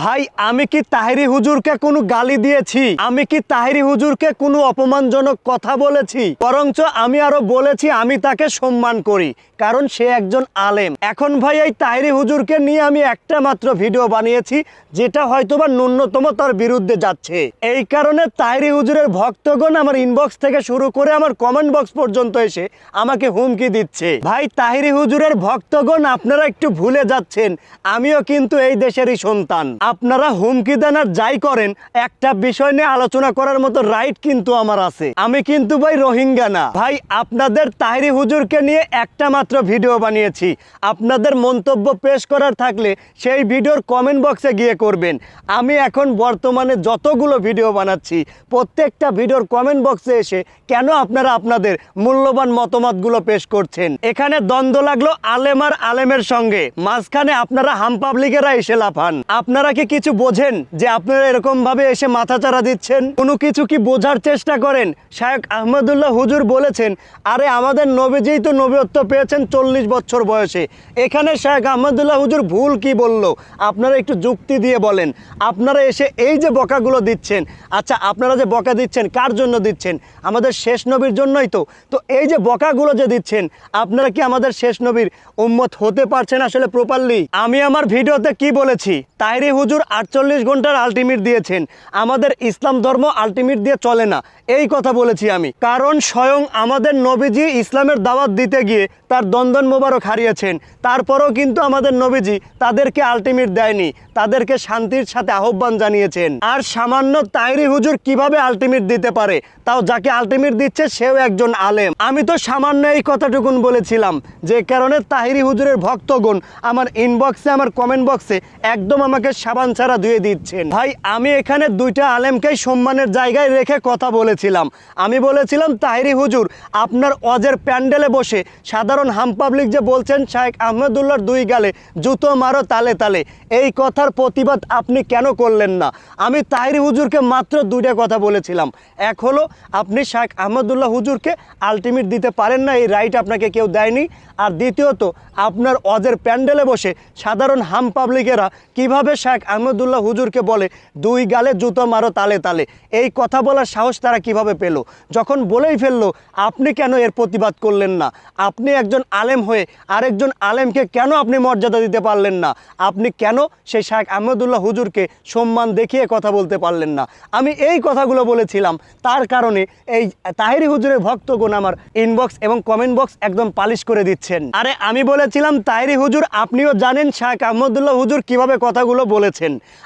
ভাই, আমি কি তাহিরি হুজুরকে কোনো গালি দিয়েছি? আমি কি তাহিরি হুজুরকে কোনো অপমানজনক কথা বলেছি? বরঞ্চ আমি আরও বলেছি, আমি তাকে সম্মান করি, কারণ সে একজন আলেম। এখন ভাই, এই তাহিরি হুজুরকে নিয়ে আমি একটা মাত্র ভিডিও বানিয়েছি, যেটা হয়তোবা ন্যূনতম তার বিরুদ্ধে যাচ্ছে। এই কারণে তাহিরি হুজুরের ভক্তগণ আমার ইনবক্স থেকে শুরু করে আমার কমেন্ট বক্স পর্যন্ত এসে আমাকে হুমকি দিচ্ছে। ভাই, তাহিরি হুজুরের ভক্তগণ আপনারা একটু ভুলে যাচ্ছেন, আমিও কিন্তু এই দেশেরই সন্তান। আপনারা হুমকি দেন আর যাই করেন, একটা বিষয় নিয়ে আলোচনা করার মতো রাইট কিন্তু আমার আছে। আমি কিন্তু ভাই রোহিঙ্গা না। ভাই, আপনাদের তাহিরি হুজুরকে নিয়ে একটা মাত্র ভিডিও বানিয়েছি। আপনাদের মন্তব্য পেশ করার থাকলে সেই ভিডিওর কমেন্ট বক্সে গিয়ে করবেন। আমি এখন বর্তমানে যতগুলো ভিডিও বানাচ্ছি, প্রত্যেকটা ভিডিওর কমেন্ট বক্সে এসে কেন আপনারা আপনাদের মূল্যবান মতামতগুলো পেশ করছেন? এখানে দ্বন্দ্ব লাগল আলেম আর আলেমের সঙ্গে। মাঝখানে আপনারা হাম পাবলিকেরা এসে লাফান। আপনারা কি কিছু বোঝেন যে আপনারা এরকম ভাবে এসে মাথাচাড়া দিচ্ছেন? কোনো কিছু কি বোঝার চেষ্টা করেন? শায়েক আহমদুল্লাহ হুজুর বলেছেন, আরে আমাদের নবীজিই তো নবীত্ব পেয়েছেন চল্লিশ বছর বয়সে। এখানে শায়েক আহমদুল্লাহ হুজুর ভুল কি বলল? আপনারা একটু যুক্তি দিয়ে বলেন। আপনারা এসে এই যে বকাগুলো দিচ্ছেন আচ্ছা আপনারা যে বকা দিচ্ছেন, কার জন্য দিচ্ছেন? আমাদের শেষ নবীর জন্যই তো। তো এই যে বকাগুলো যে দিচ্ছেন, আপনারা কি আমাদের শেষ নবীর উম্মত হতে পারছেন আসলে প্রপারলি আমি আমার ভিডিওতে কি বলেছি? তাইরি হুজুর আটচল্লিশ ঘণ্টার আলটিমেট দিয়েছেন। আমাদের ইসলাম ধর্ম আলটিমেট দিয়ে চলে না। এই কথা বলেছি আমি। কারণ স্বয়ং আমাদের নবীজি ইসলামের দাওয়াত দিতে গিয়ে তার দ্বন্দ্বন মোবারক হারিয়েছেন। তারপরেও কিন্তু আমাদের নবীজি তাদেরকে আলটিমেট দেয়নি। তাদেরকে শান্তির সাথে আহ্বান জানিয়েছেন। আর সামান্য তাইরি হুজুর কীভাবে আলটিমেট দিতে পারে? তাও যাকে আলটিমেট দিচ্ছে, সেও একজন আলেম। আমি তো সামান্য এই কথাটুকুন বলেছিলাম, যে কারণে তাহিরি হুজুরের ভক্তগণ আমার ইনবক্সে আমার কমেন্ট বক্সে একদম আমাকে সাবান ছাড়া ধুয়ে দিচ্ছেন। ভাই, আমি এখানে দুইটা আলেমকেই সম্মানের জায়গায় রেখে কথা বলেছিলাম। আমি বলেছিলাম, তাহিরি হুজুর, আপনার অজের প্যান্ডেলে বসে সাধারণ হাম পাবলিক যে বলছেন শাহেক আহমেদুল্লাহর দুই গালে জুতো মারো তালে তালে। এই কথার প্রতিবাদ আপনি কেন করলেন না? আমি তাহিরি হুজুরকে মাত্র দুইটা কথা বলেছিলাম। এক হলো, আপনি শাহেক আহমদুল্লাহ হুজুরকে আলটিমেট দিতে পারেন না, এই রাইট আপনাকে কেউ দেয়নি। আর দ্বিতীয়ত, আপনার অজের প্যান্ডেলে বসে সাধারণ হাম পাবলিকেরা কীভাবে শেখ আহমদুল্লাহ হুজুরকে বলে, দুই গালে জুতো মারো তালে তালে। এই কথা বলার সাহস তারা কীভাবে পেল? যখন বলেই ফেলল, আপনি কেন এর প্রতিবাদ করলেন না? আপনি একজন আলেম হয়ে আরেকজন আলেমকে কেন আপনি মর্যাদা দিতে পারলেন না? আপনি কেন সেই শেখ আহমদুল্লাহ হুজুরকে সম্মান দেখিয়ে কথা বলতে পারলেন না? আমি এই কথাগুলো বলেছিলাম, তার কারণে এই তাহিরি হুজুরের ভক্তগণ আমার ইনবক্স এবং কমেন্ট বক্স একদম পালিশ করে দিচ্ছেন। আরে, আমি বলেছিলাম, তাহিরি হুজুর, আপনিও জানেন শাহ আহমদুল্লাহ হুজুর কীভাবে কথাগুলো বলেছেন?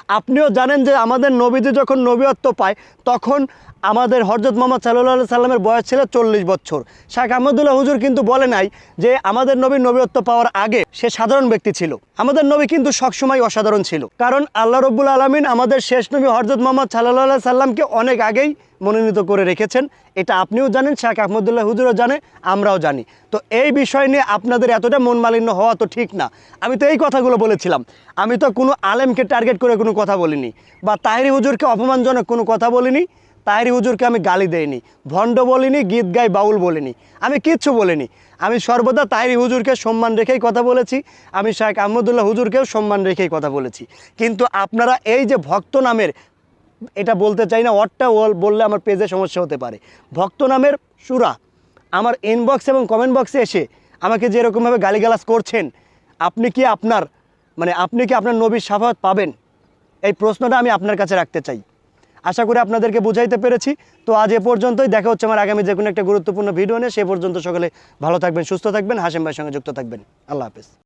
আপনিও জানেন যে আমাদের নবীজি যখন নবীত্ব পায় তখন আমাদের হরজত মোহাম্মদ সাল্লাহ সাল্লামের বয়স ছিল চল্লিশ বছর। শাহ আহমদুল্লাহ হুজুর কিন্তু বলে নাই যে আমাদের নবী নবীত্ব পাওয়ার আগে সে সাধারণ ব্যক্তি ছিল। আমাদের নবী কিন্তু সবসময় অসাধারণ ছিল। কারণ আল্লাহ রব্বুল আলমিন আমাদের শেষ নবী হরজত মোহাম্মদ সাল্লাহ সাল্লামকে অনেক আগেই মনোনীত করে রেখেছেন। এটা আপনিও জানেন শাহ আহমদুল্লাহ হুজুরও জানে, আমরাও জানি। তো এই বিষয় নিয়ে আপনাদের এতটা মন মালিন্য হওয়া তো ঠিক না। আমি তো এই কথাগুলো বলেছিলাম। আমি তো কোনো আলেমকে টার্গেট করে কোনো কথা বলিনি। বা তাহিরি হুজুরকে অপমানজনক কোনো কথা বলিনি। তাহিরি হুজুরকে আমি গালি দেইনি, ভণ্ড বলিনি, গীত গাই বাউল বলিনি, আমি কিচ্ছু বলিনি। আমি সর্বদা তাহিরি হুজুরকে সম্মান রেখেই কথা বলেছি, আমি শাহেখ আহমদুল্লাহ হুজুরকেও সম্মান রেখেই কথা বলেছি। কিন্তু আপনারা এই যে ভক্ত নামের, এটা বলতে চাই না ওয়ার্ডটা বললে আমার পেজে সমস্যা হতে পারে। ভক্ত নামের সুরা আমার ইনবক্স এবং কমেন্ট বক্সে এসে আমাকে যেরকমভাবে গালিগালাজ করছেন, আপনি কি আপনার মানে আপনি কি আপনার নবীর সাফাত পাবেন? এই প্রশ্নটা আমি আপনার কাছে রাখতে চাই। আশা করি আপনাদেরকে বুঝাইতে পেরেছি। তো আজ এ পর্যন্তই, দেখা হচ্ছে আমার আগামী যে কোনো একটা গুরুত্বপূর্ণ ভিডিও নিয়ে। সে পর্যন্ত সকলে ভালো থাকবেন, সুস্থ থাকবেন হাসেম ভাইয়ের সঙ্গে যুক্ত থাকবেন। আল্লাহ হাফেজ।